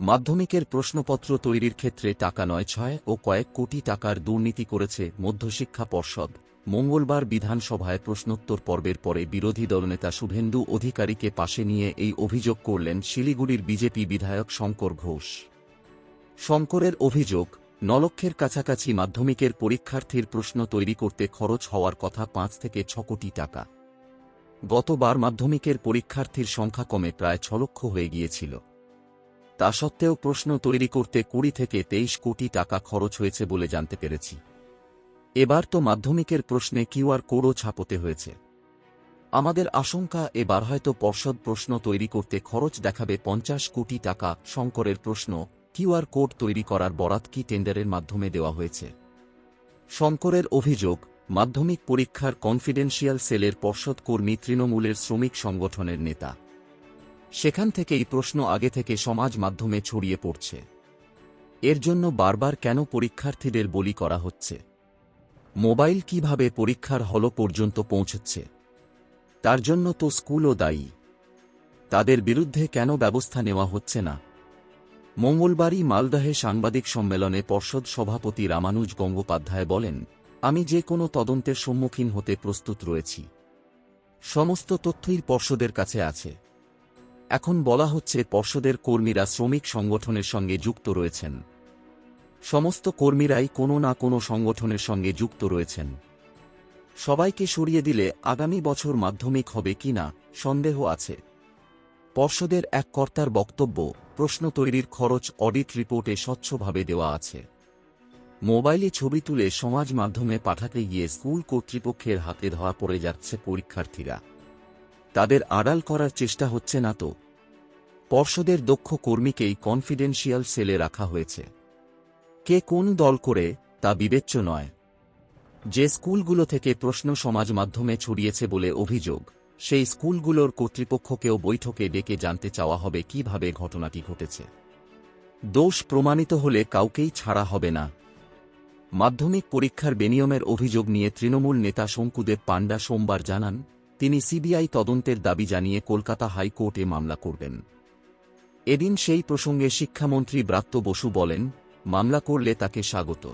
মাধ্যমিকের প্রশ্নপত্র তৈরির ক্ষেত্রে টাকা নয় ছয় ও কয়েক কোটি টাকার দুর্নীতি করেছে মধ্যশিক্ষা পর্ষদ। মঙ্গলবার বিধানসভায় প্রশ্নোত্তর পর্বের পরে বিরোধী দলনেতা শুভেন্দু অধিকারীকে পাশে নিয়ে এই অভিযোগ করলেন শিলিগুড়ির বিজেপি বিধায়ক শঙ্কর ঘোষ। শঙ্করের অভিযোগ, নলক্ষের কাছাকাছি মাধ্যমিকের পরীক্ষার্থীর প্রশ্ন তৈরি করতে খরচ হওয়ার কথা পাঁচ থেকে ছ কোটি টাকা। গতবার মাধ্যমিকের পরীক্ষার্থীর সংখ্যা কমে প্রায় ছ লক্ষ হয়ে গিয়েছিল। তা সত্ত্বেও প্রশ্ন তৈরি করতে কুড়ি থেকে তেইশ কোটি টাকা খরচ হয়েছে বলে জানতে পেরেছি। এবার তো মাধ্যমিকের প্রশ্নে কিউআর কোডও ছাপতে হয়েছে। আমাদের আশঙ্কা, এবার হয়তো পর্ষদ প্রশ্ন তৈরি করতে খরচ দেখাবে পঞ্চাশ কোটি টাকা, শঙ্করের প্রশ্ন কিউআর কোড তৈরি করার বরাত কি টেন্ডারের মাধ্যমে দেওয়া হয়েছে? শঙ্করের অভিযোগ, মাধ্যমিক পরীক্ষার কনফিডেন্সিয়াল সেলের পর্ষদ কর্মী তৃণমূলের শ্রমিক সংগঠনের নেতা। সেখান থেকেই প্রশ্ন আগে থেকে সমাজ মাধ্যমে ছড়িয়ে পড়ছে। এর জন্য বারবার কেন পরীক্ষার্থীদের বলি করা হচ্ছে? মোবাইল কীভাবে পরীক্ষার হল পর্যন্ত পৌঁছচ্ছে? তার জন্য তো স্কুলও দায়ী। তাদের বিরুদ্ধে কেন ব্যবস্থা নেওয়া হচ্ছে না? মঙ্গলবারই মালদাহে সাংবাদিক সম্মেলনে পর্ষদ সভাপতি রামানুজ গঙ্গোপাধ্যায় বলেন, আমি যে কোনো তদন্তের সম্মুখীন হতে প্রস্তুত রয়েছি। সমস্ত তথ্যই পর্ষদের কাছে আছে। এখন বলা হচ্ছে পর্ষদের কর্মীরা শ্রমিক সংগঠনের সঙ্গে যুক্ত রয়েছেন। সমস্ত কর্মীরাই কোনো না কোনো সংগঠনের সঙ্গে যুক্ত রয়েছেন। সবাইকে সরিয়ে দিলে আগামী বছর মাধ্যমিক হবে কিনা সন্দেহ আছে। পর্ষদের এক কর্তার বক্তব্য, প্রশ্ন তৈরির খরচ অডিট রিপোর্টে স্বচ্ছভাবে দেওয়া আছে। মোবাইলে ছবি তুলে সমাজ মাধ্যমে পাঠাতে গিয়ে স্কুল কর্তৃপক্ষের হাতে ধরা পড়ে যাচ্ছে পরীক্ষার্থীরা। তাদের আড়াল করার চেষ্টা হচ্ছে না তো। পর্ষদের দক্ষ কর্মীকেই কনফিডেন্সিয়াল সেলে রাখা হয়েছে। কে কোন দল করে, তা বিবেচ্য নয়। যে স্কুলগুলো থেকে প্রশ্ন সমাজ মাধ্যমে ছড়িয়েছে বলে অভিযোগ, সেই স্কুলগুলোর কর্তৃপক্ষকেও বৈঠকে ডেকে জানতে চাওয়া হবে কীভাবে ঘটনাটি ঘটেছে। দোষ প্রমাণিত হলে কাউকেই ছাড়া হবে না। মাধ্যমিক পরীক্ষার বেনিয়মের অভিযোগ নিয়ে তৃণমূল নেতা শঙ্কুদেব পাণ্ডা সোমবার জানান তিনি সিবিআই তদন্তের দাবি জানিয়ে কলকাতা হাইকোর্টে মামলা করবেন। এদিন সেই প্রসঙ্গে শিক্ষামন্ত্রী ব্রাত্য বসু বলেন, মামলা করলে তাকে স্বাগত।